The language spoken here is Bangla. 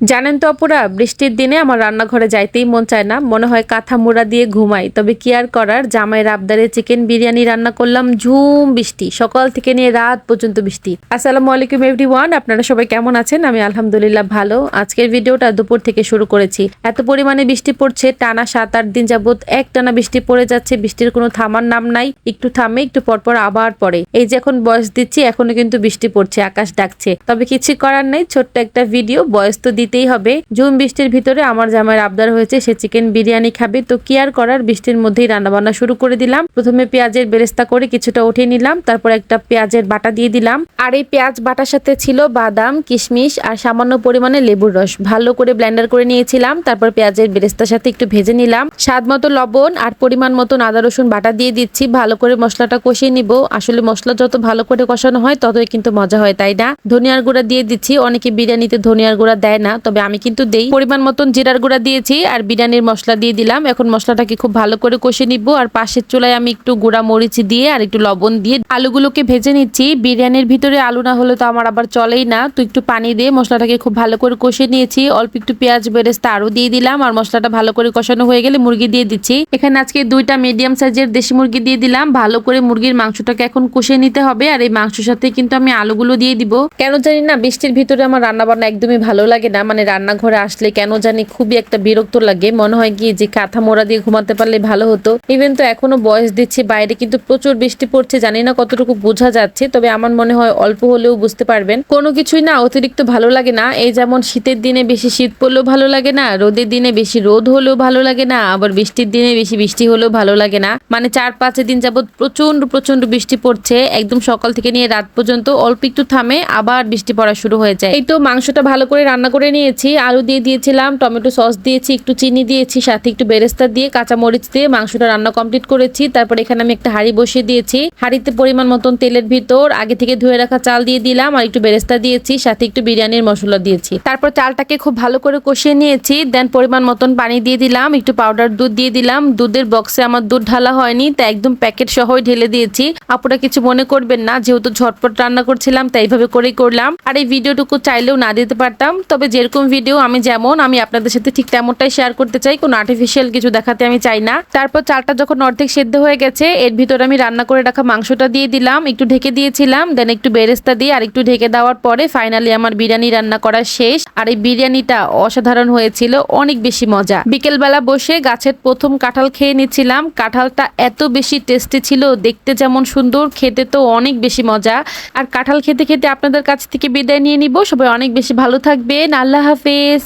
জানেন তো অপুরা বৃষ্টির দিনে আমার রান্নাঘরে যাইতেই মন চায় না। মনে হয় কাঁথা মুড়া দিয়ে ঘুমাই। তবে কি আর করার? জামাইয়ের আবদারে চিকেন বিরিয়ানি রান্না করলাম, ঝুম বৃষ্টি। সকাল থেকে নিয়ে রাত পর্যন্ত বৃষ্টি। আসসালামু আলাইকুম এভরি ওয়ান আপনারা সবাই কেমন আছেন? আমি আলহামদুলিল্লাহ ভালো। আজকের ভিডিওটা দুপুর থেকে শুরু করেছি। এত পরিমাণে বৃষ্টি পড়ছে, টানা সাত আট দিন যাবত এক টানা বৃষ্টি পড়ে যাচ্ছে, বৃষ্টির কোনো থামার নাম নাই। একটু থামে, একটু পরপর আবার পড়ে। এই যে এখন বয়স দিচ্ছি, এখনও কিন্তু বৃষ্টি পড়ছে, আকাশ ডাকছে। তবে কিছু করার নেই, ছোট্ট একটা ভিডিও, বয়স তো দিতেই হবে। ঝুম বৃষ্টির ভিতরে আমার জামাইয়ের আবদার হয়েছে, সে চিকেন বিরিয়ানি খাবে। তো কি আর করার, বৃষ্টির মধ্যেই রান্না বান্না শুরু করে দিলাম। প্রথমে পেঁয়াজের বেরেস্তা করে কিছুটা উঠিয়ে নিলাম, তারপর একটা পেঁয়াজের বাটা দিয়ে দিলাম। আর এই পেঁয়াজ বাটার সাথে ছিল বাদাম, কিশমিশ আর সামান্য পরিমাণে লেবুর রস। ভালো করে ব্লেন্ডার করে নিয়েছিলাম, তারপর পেঁয়াজের বেরেস্তার সাথে একটু ভেজে নিলাম। স্বাদ মতো লবণ আর পরিমাণ মতো আদা, রসুন বাটা দিয়ে দিচ্ছি। ভালো করে মশলাটা কষিয়ে নিব। আসলে মশলা যত ভালো করে কষানো হয়, ততই কিন্তু মজা হয়, তাই না? ধনিয়ার গুঁড়া দিয়ে দিচ্ছি। অনেকে বিরিয়ানিতে ধনিয়ার গুঁড়া দেয় না তবে আমি কিন্তু দেই। পরিমাণ মতন জিরার গুঁড়া দিয়েছি আর বিরিয়ানির মশলা দিয়ে দিলাম। এখন মশলাটাকে খুব ভালো করে কষে নিব। আর পাশের চুলায় আমি একটু গুঁড়া মরিচ দিয়ে আর একটু লবণ দিয়ে আলুগুলোকে ভেজে নিচ্ছি। বিরিয়ানির ভিতরে আলু না হলে তো আমার আবার চলেই না। তো একটু পানি দিয়ে মশলাটাকে খুব ভালো করে কষে নিয়েছি। অল্প একটু পেঁয়াজ বেরেস্তা আরও দিয়ে দিলাম। আর মশলাটা ভালো করে কষানো হয়ে গেলে মুরগি দিয়ে দিচ্ছি। এখানে আজকে দুইটা মিডিয়াম সাইজের দেশি মুরগি দিয়ে দিলাম। ভালো করে মুরগির মাংসটাকে এখন কষে নিতে হবে। আর এই মাংসের সাথে কিন্তু আমি আলুগুলো দিয়ে দিব। কেন জানি না, বৃষ্টির ভিতরে আমার রান্না বান্না একদমই ভালো লাগে না। মানে রান্নাঘরে আসলে কেন জানি খুবই একটা বিরক্ত লাগে। মনে হয় কি যে কাঁথা মোড়া দিয়ে ঘুমাতে পারলে ভালো হতো। ইভেন তো এখনও বয়স দিচ্ছে, বাইরে কিন্তু প্রচুর বৃষ্টি পড়ছে, জানি না কতটুকু বোঝা যাচ্ছে, তবে আমার মনে হয় অল্প হলেও বুঝতে পারবেন। কোনো কিছুই না অতিরিক্ত ভালো লাগে না, এই যেমন শীতের দিনে বেশি শীত পড়লেও ভালো লাগে না, রোদের দিনে বেশি রোদ হলেও ভালো লাগে না, আবার বৃষ্টির দিনে বেশি বৃষ্টি হলেও ভালো লাগে না। মানে চার পাঁচ দিন যাবত প্রচণ্ড প্রচণ্ড বৃষ্টি পড়ছে, একদম সকাল থেকে নিয়ে রাত পর্যন্ত অল্প একটু থামে আবার বৃষ্টি পড়া শুরু হয়ে যায়। এই তো মাংসটা ভালো করে রান্না করে নিয়েছি, আলু দিয়ে দিয়েছিলাম, টমেটো সস দিয়েছি, একটু চিনি দিয়েছি, সাথে একটু বেরেস্তা দিয়ে কাঁচা মরিচ দিয়ে মাংসটা রান্না কমপ্লিট করেছি। তারপর এখানে আমি একটা হাঁড়ি বসিয়ে দিয়েছি। হাঁড়িতে পরিমাণ মতন তেলের ভিতর আগে থেকে ধুয়ে রাখা চাল দিয়ে দিলাম আর একটু বেরেস্তা দিয়েছি, সাথে একটু বিরিয়ানির মশলা দিয়েছি। তারপর চালটাকে খুব ভালো করে কষিয়ে নিয়েছি দেন পরিমাণ মতন পানি দিয়ে দিলাম, একটু পাউডার দুধ দিয়ে দিলাম। দুধের বক্সে আমার দুধ ঢালা হয়নি, তাই একদম প্যাকেট সহই ঢেলে দিয়েছি। আপুরা কিছু মনে করবেন না, যেহেতু ঝটপট রান্না করছিলাম, তাই এইভাবে করেই করলাম। আর এই ভিডিওটুকু চাইলেও না দিতে পারতাম, তবে যেরকম ভিডিও আমি যেমন, আমি আপনাদের সাথে ঠিক তেমনটাই শেয়ার করতে চাই। কোনো আর্টিফিশিয়াল কিছু দেখাতে আমি চাই না। তারপর চালটা যখন অর্ধেক সেদ্ধ হয়ে গেছে, এর ভিতরে আমি রান্না করে রাখা মাংসটা দিয়ে দিলাম। একটু ঢেকে দিয়েছিলাম দেন একটু বেরেস্তা দিয়ে আর একটু ঢেকে দেওয়ার পরে ফাইনালি আমার বিরিয়ানি রান্না করা শেষ। আর এই বিরিয়ানিটা অসাধারণ হয়েছিল, অনেক বেশি মজা। বিকেলবেলা বসে গাছের প্রথম কাঁঠাল খেয়ে নিচ্ছিলাম। কাঁঠালটা এত বেশি টেস্টি ছিল, দেখতে যেমন সুন্দর, খেতে তো অনেক বেশি মজা। আর কাঁঠাল খেতে খেতে আপনাদের কাছ থেকে বিদায় নিয়ে নিব। সবাই অনেক বেশি ভালো থাকবেন। আল্লাহ হাফেজ।